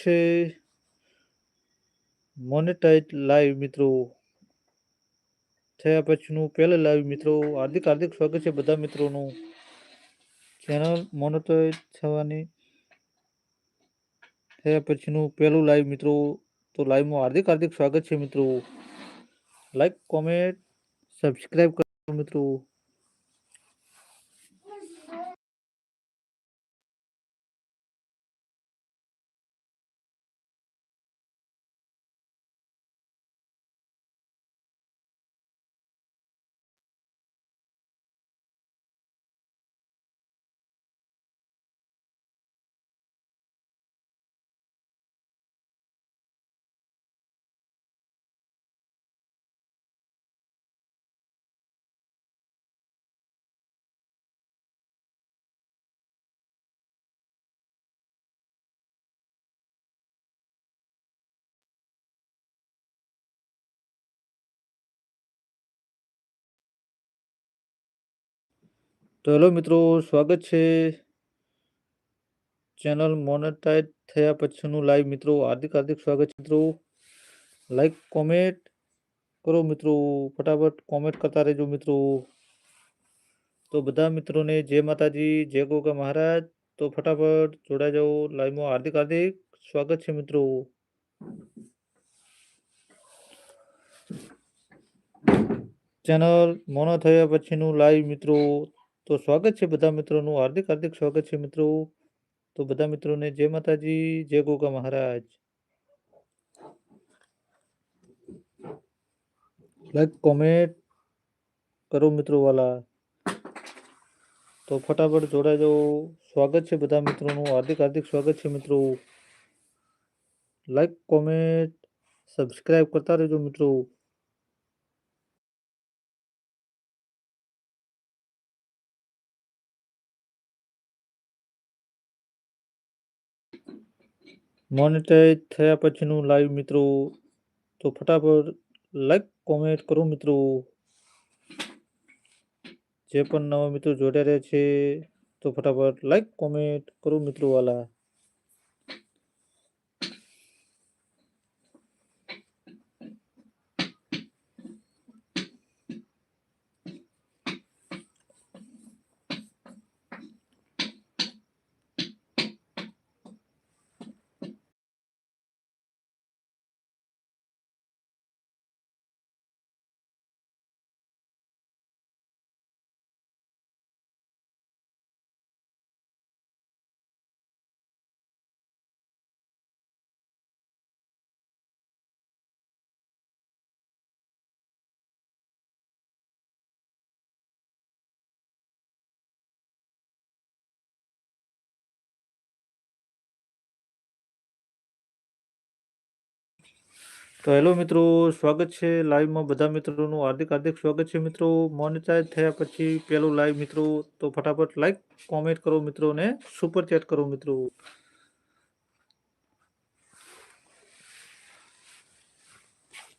છે. Monetise live મિત્રો. થયા પછીનું પહેલા લાઈવ મિત્રો. હાર્દિક હાર્દિક સ્વાગત છે બધા મિત્રોનું. ચેનલ મોનેટાઇઝ થવાની થયા પછીનું પહેલું લાઈવ મિત્રો. તો લાઈવમાં હાર્દિક હાર્દિક સ્વાગત છે મિત્રો. લાઈક કોમેન્ટ સબસ્ક્રાઈબ કરો મિત્રો. તો હેલો મિત્રો, સ્વાગત છે. ચેનલ મોનેટાઈઝ થયા પછીનું લાઈવ મિત્રો, હાર્દિક હાર્દિક સ્વાગત છે મિત્રો. લાઈક, કોમેન્ટ કરો મિત્રો, ફટાફટ કોમેન્ટ કરતા રહેજો મિત્રો. તો બધા મિત્રોને જય માતાજી, જય ગોગા મહારાજ. તો ફટાફટ જોડાઈ જાઓ લાઈવમાં. હાર્દિક હાર્દિક સ્વાગત છે મિત્રો. ચેનલ મોનો થયા પછીનું લાઈવ મિત્રો તો સ્વાગત છે બધા મિત્રોનું. હાર્દિક હાર્દિક સ્વાગત છે મિત્રો. તો બધા મિત્રોને જય માતાજી, જય ગોગા મહારાજ. લાઈક કોમેન્ટ કરો મિત્રો વાલા. તો ફટાફટ જોડાઈ જાઓ. સ્વાગત છે બધા મિત્રોનું. હાર્દિક હાર્દિક સ્વાગત છે મિત્રો. લાઈક કોમેન્ટ સબસ્ક્રાઈબ કરતા રહેજો મિત્રો. મોનેટાઈઝ થયા પછીનું લાઈવ મિત્રો. તો ફટાફટ લાઈક કોમેન્ટ કરો મિત્રો. જે પણ નવા મિત્રો જોડ્યા રહ્યા છે, તો ફટાફટ લાઈક કોમેન્ટ કરો મિત્રો વાલા. તો હેલો મિત્રો, સ્વાગત છે લાઈવમાં બધા મિત્રોનું હાર્દિક હાર્દિક સ્વાગત છે મિત્રો. મોનેટાઈઝ થયા પછી પહેલું લાઈવ મિત્રો, તો ફટાફટ લાઈક કોમેન્ટ કરો મિત્રો ને સુપર ચેટ કરો મિત્રો.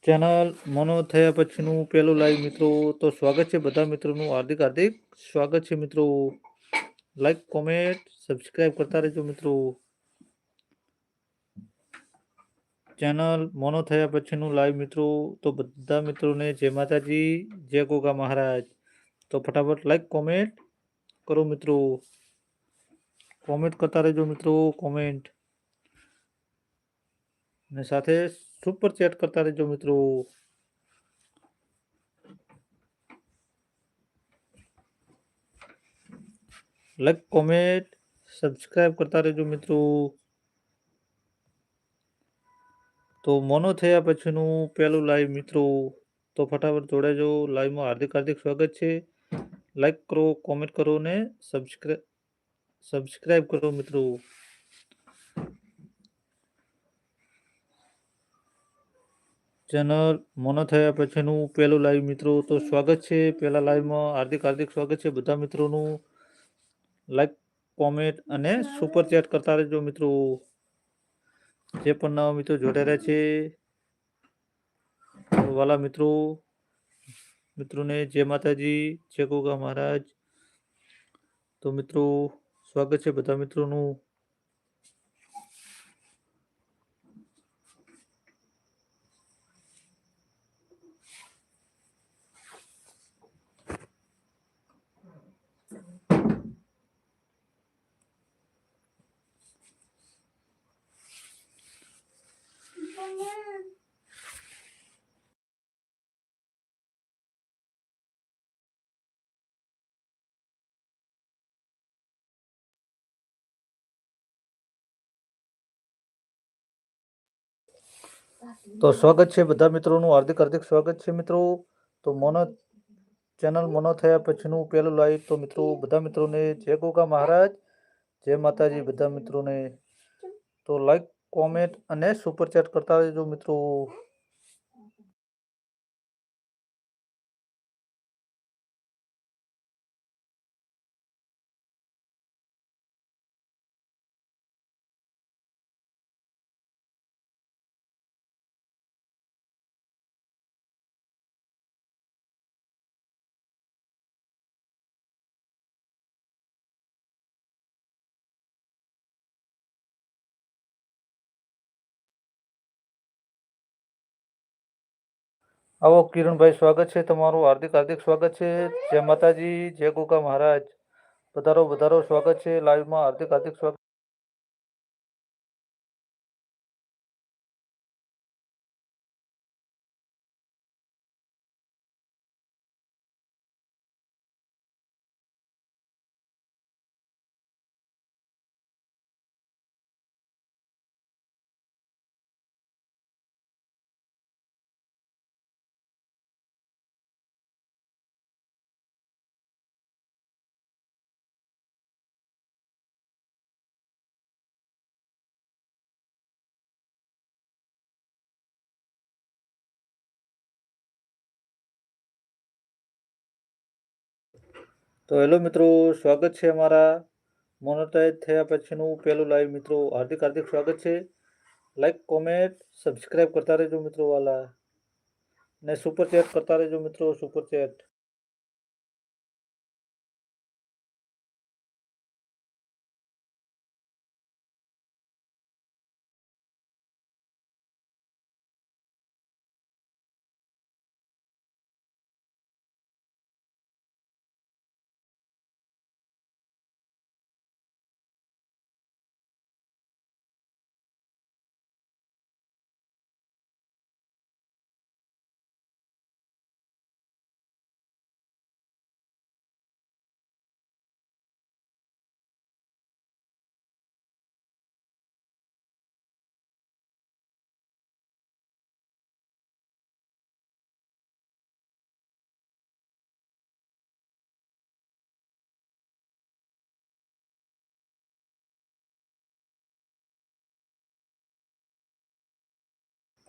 ચેનલ મોનો થયા પછીનું પહેલું લાઈવ મિત્રો, તો સ્વાગત છે બધા મિત્રોનું હાર્દિક હાર્દિક સ્વાગત છે મિત્રો. લાઈક કોમેન્ટ સબસ્ક્રાઈબ કરતા રહેજો મિત્રો. ચેનલ મોનો થયા પછીનું લાઈવ મિત્રો, તો બધા મિત્રોને જય માતાજી, જય ગોગા મહારાજ. તો ફટાફટ લાઈક કોમેન્ટ કરો મિત્રો. કોમેન્ટ કરતા રહેજો મિત્રો કોમેન્ટ ને સાથે સુપર ચેટ કરતા રહેજો મિત્રો. લાઈક કોમેન્ટ સબસ્ક્રાઈબ કરતા રહેજો મિત્રો. તો મોનો થયા પછીનું પહેલું લાઈવ મિત્રો, તો ફટાફટ જોડાજો લાઈવમાં હાર્દિક હાર્દિક સ્વાગત છે. લાઈક કરો કોમેન્ટ કરો ને સબસ્ક્રાઈબ સબસ્ક્રાઈબ કરો મિત્રો. ચેનલ મોનો થયા પછીનું પહેલું લાઈવ મિત્રો, તો સ્વાગત છે. પહેલા લાઈવમાં હાર્દિક હાર્દિક સ્વાગત છે બધા મિત્રોનું. લાઈક કોમેન્ટ અને સુપર ચેટ કરતા રહેજો મિત્રો. જે પણ નવા મિત્રો જોડાયા છે વાલા મિત્રો, મિત્રોને જય માતાજી, જય ગોગા મહારાજ. તો મિત્રો, સ્વાગત છે બધા મિત્રોનું. તો સ્વાગત છે બધા મિત્રોનું. હાર્દિક હાર્દિક સ્વાગત છે મિત્રો. તો મોનો, ચેનલ મોનો થયા પછીનું પહેલું લાઈવ તો મિત્રો, બધા મિત્રોને જય ગોગા મહારાજ. જય માતાજી, બધા મિત્રોને. તો લાઈક કોમેન્ટ અને સુપર ચેટ કરતા રહેજો મિત્રો. આવો કિરણભાઈ, સ્વાગત છે તમારું. હાર્દિક હાર્દિક સ્વાગત છે. જય માતાજી, જય ગોગા મહારાજ. વધારો વધારો, સ્વાગત છે. લાઈવમાં હાર્દિક હાર્દિક સ્વાગત તો હેલો મિત્રો, સ્વાગત છે અમારા મોનોટાઈઝ થયા પછીનું પહેલું લાઈવ મિત્રો, હાર્દિક હાર્દિક સ્વાગત છે. લાઈક કોમેન્ટ સબસ્ક્રાઈબ કરતા રહેજો મિત્રો વાલા. ને સુપર ચેટ કરતા રહેજો મિત્રો super chat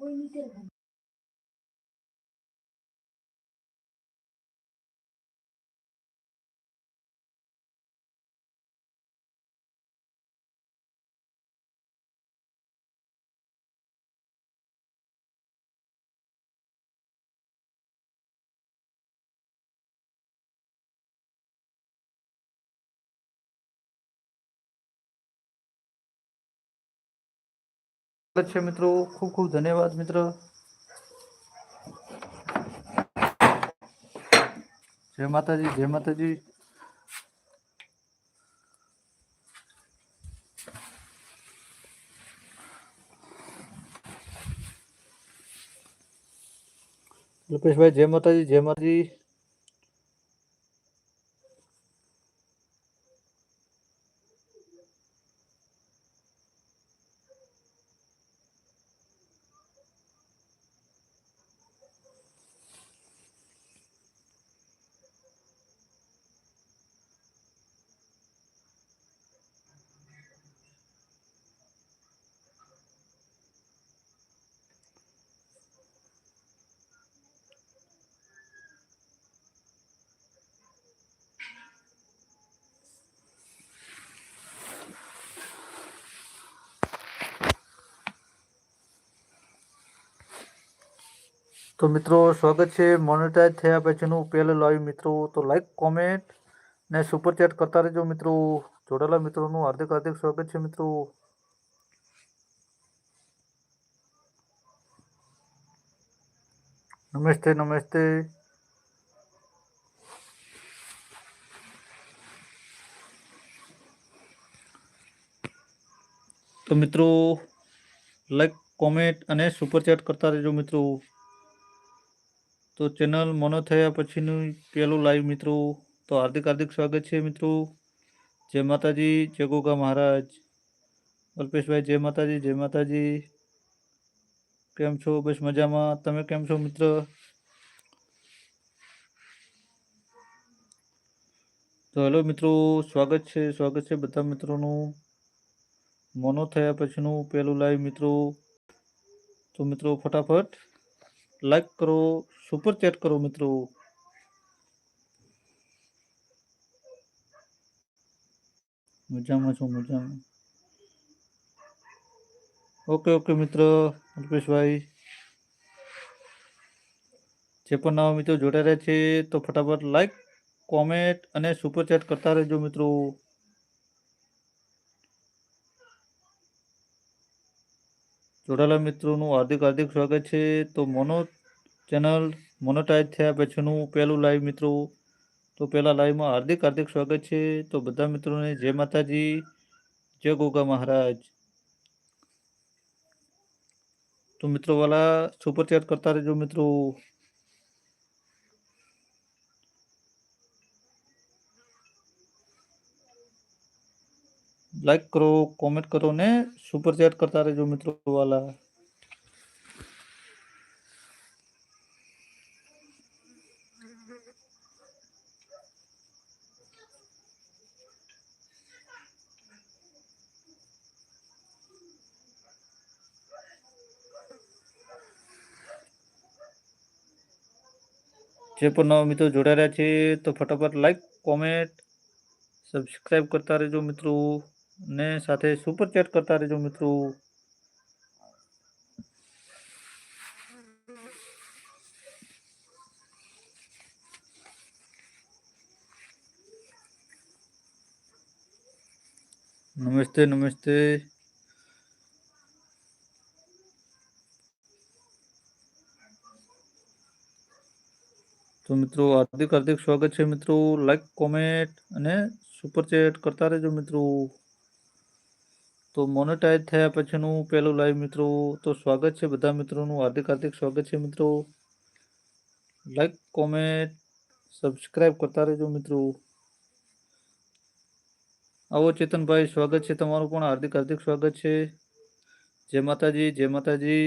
fue muy interesante. સ્વાગત છે મિત્રો. ખૂબ ખૂબ ધન્યવાદ મિત્ર. જય માતાજી જય માતાજી. લોકેશભાઈ જય માતાજી જય માતાજી. તો મિત્રો, સ્વાગત છે મોનેટાઈઝ થયા પછીનું પહેલું લાઈવ મિત્રો. તો લાઈક કોમેન્ટ ને સુપર ચેટ કરતા રહેજો મિત્રો. જોડાયેલા મિત્રોનું હાર્દિક હાર્દિક સ્વાગત છે મિત્રો. નમસ્તે નમસ્તે. તો મિત્રો લાઈક કોમેન્ટ અને સુપર ચેટ કરતા રહેજો મિત્રો. તો ચેનલ મોનો થયા પછીનું પહેલું લાઈવ મિત્રો, તો હાર્દિક હાર્દિક સ્વાગત છે મિત્રો. જય માતાજી, જય ગોગા મહારાજ. અલ્પેશભાઈ, જય માતાજી જય માતાજી. કેમ છો? બસ મજામાં. તમે કેમ છો મિત્ર? તો હેલો મિત્રો, સ્વાગત છે સ્વાગત છે બધા મિત્રોનું. મોનો થયા પછીનું પહેલું લાઈવ મિત્રો. તો મિત્રો ફટાફટ લાઈક કરો સુપર ચેટ કરો મિત્રો. મજામાં છું, મજામાં. ઓકે ઓકે મિત્ર, અલ્પેશભાઈ. જે પણ નવા મિત્રો જોડાઈ છે, તો ફટાફટ લાઈક કોમેન્ટ અને સુપર ચેટ કરતા રહેજો મિત્રો. જોડાયેલા મિત્રોનું હાર્દિક હાર્દિક સ્વાગત છે. તો મોનો ચેનલ મોનોટાઈઝ થયા પછીનું પહેલું લાઈવ મિત્રો, તો પહેલા લાઈવમાં હાર્દિક હાર્દિક સ્વાગત છે. તો બધા મિત્રોને જય માતાજી, જય ગોગા મહારાજ. તો મિત્રો વાલા સુપર કરતા રહેજો મિત્રો. લાઈક કરો કોમેન્ટ કરો ને સુપર ચેટ કરતા રહેજો મિત્રો વાલા જે પણ નવા મિત્રો જોડાઈ રહ્યા છે તો ફટાફટ લાઈક કોમેન્ટ સબસ્ક્રાઈબ કરતા રહેજો મિત્રો ને સાથે સુપર ચેટ કરતા રહેજો મિત્રો. નમસ્તે નમસ્તે. તો મિત્રો, હાર્દિક હાર્દિક સ્વાગત છે મિત્રો. લાઈક કોમેન્ટ અને સુપર ચેટ કરતા રહેજો મિત્રો. તો મોનેટાઈઝ થયા પછીનું પહેલું લાઈવ મિત્રો, તો સ્વાગત છે બધા મિત્રોનું હાર્દિક હાર્દિક સ્વાગત છે મિત્રો. લાઈક કોમેન્ટ સબસ્ક્રાઈબ કરતા રહેજો મિત્રો. આવો ચેતનભાઈ, સ્વાગત છે તમારું પણ હાર્દિક હાર્દિક સ્વાગત છે. જય માતાજી જય માતાજી.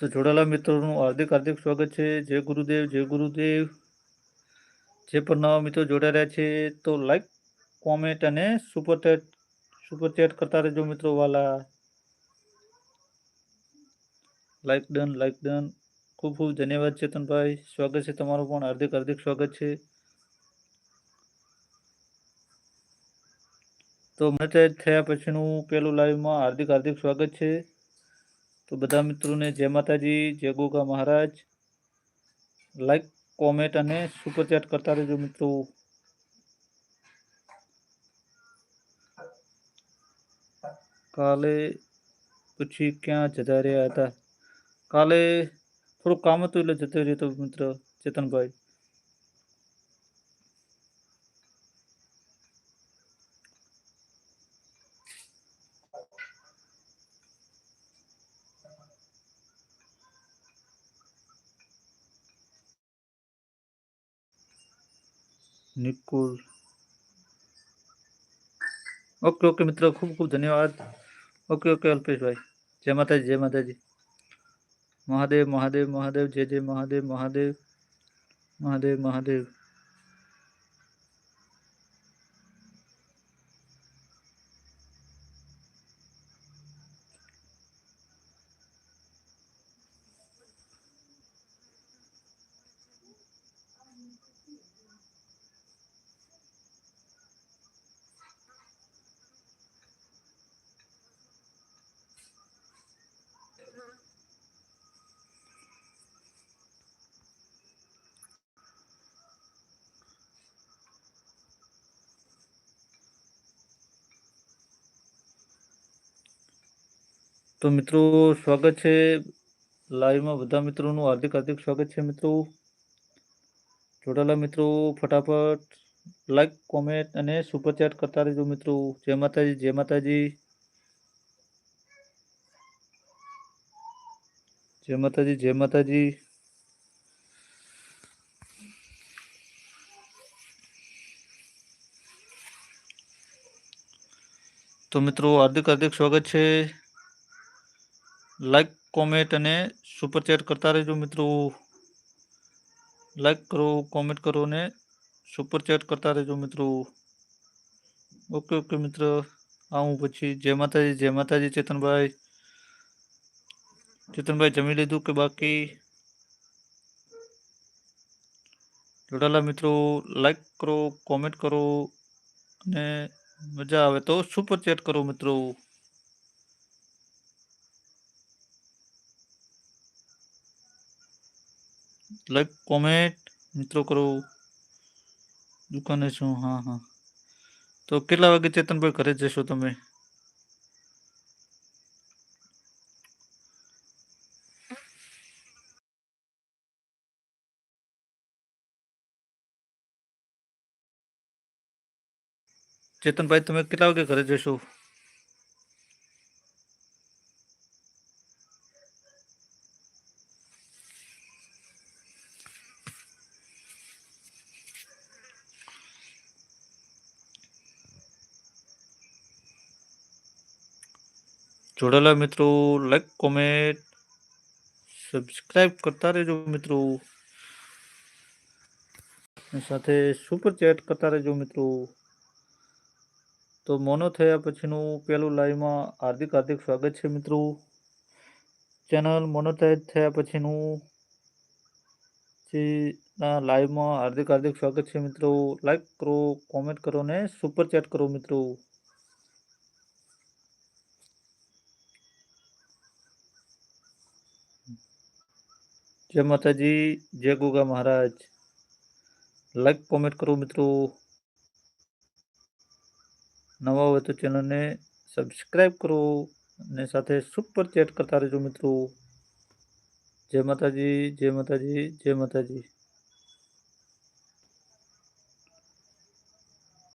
તો જોડાયેલા મિત્રોનું હાર્દિક હાર્દિક સ્વાગત છે. જય ગુરુદેવ જય ગુરુદેવ. જે પણ નવા મિત્રો જોડાઈ રહ્યા છે, તો લાઈક કોમેન્ટ અને સુપર ચેટ કરતા રહેજો મિત્રો વાલા. લાઈક ડન લાઈક ડન ખૂબ ખૂબ ધન્યવાદ ચેતનભાઈ. સ્વાગત છે તમારું પણ. હાર્દિક હાર્દિક સ્વાગત છે. તો મેચેજ થયા પછીનું પેલું લાઈવમાં હાર્દિક હાર્દિક સ્વાગત છે. તો બધા મિત્રોને જય માતાજી, જય ગોગા મહારાજ. લાઈક કોમેન્ટ અને સુપર ચેટ કરતા રહેજો મિત્રો. કાલે પછી ક્યાં જતા રહ્યા હતા? કાલે થોડું કામ હતું એટલે જતો રહ્યો હતો મિત્ર ચેતનભાઈ. નિકુલ ઓકે ઓકે મિત્ર ખૂબ ખૂબ ધન્યવાદ ઓકે ઓકે અલ્પેશભાઈ જય માતાજી જય માતાજી મહાદેવ મહાદેવ મહાદેવ જય જય મહાદેવ મહાદેવ મહાદેવ મહાદેવ તો મિત્રો, સ્વાગત છે લાઈવમાં બધા મિત્રોનું હાર્દિક હાર્દિક સ્વાગત છે મિત્રો. જોડાયેલા મિત્રો, ફટાફટ લાઈક કોમેન્ટ અને સુપર કરતા રહેજો મિત્રો. જય માતાજી જય માતાજી. જય માતાજી જય માતાજી. તો મિત્રો, હાર્દિક હાર્દિક સ્વાગત છે. લાઈક કોમેન્ટ અને સુપર ચેટ કરતા રહેજો મિત્રો. લાઈક કરો કોમેન્ટ કરો ને સુપર ચેટ કરતા રહેજો મિત્રો. ઓકે ઓકે મિત્ર. આવું પછી જય માતાજી જય માતાજી, ચેતનભાઈ. ચેતનભાઈ જમી લીધું કે બાકી? જોડાયેલા મિત્રો લાઈક કરો કોમેન્ટ કરો અને મજા આવે તો સુપર ચેટ કરો મિત્રો. લાઈક કોમેન્ટ મિત્રો કરો. દુકાને છું, હા હા. તો કેટલા વાગે ચેતનભાઈ ઘરે જશો તમે? ચેતનભાઈ, તમે કેટલા વાગે ઘરે જશો? જોડાયેલા મિત્રો લાઈક કોમેન્ટ સબસ્ક્રાઈબ કરતા રહેજો મિત્રો. અને સાથે સુપર ચેટ કરતા રહેજો મિત્રો. તો મોનો થયા પછીનું પેલું લાઈવમાં હાર્દિક હાર્દિક સ્વાગત છે મિત્રો. ચેનલ મોનોટાઈઝ થયા પછીનું જે લાઈવમાં હાર્દિક હાર્દિક સ્વાગત છે મિત્રો. લાઈક કરો કોમેન્ટ કરો ને સુપર ચેટ કરો મિત્રો. જય માતાજી, જય ગોગા મહારાજ. લાઈક કોમેન્ટ કરો મિત્રો. નવા હોય તો ચેનલને સબસ્ક્રાઈબ કરો અને સાથે સુપર ચેટ કરતા રહેજો મિત્રો. જય માતાજી જય માતાજી જય માતાજી.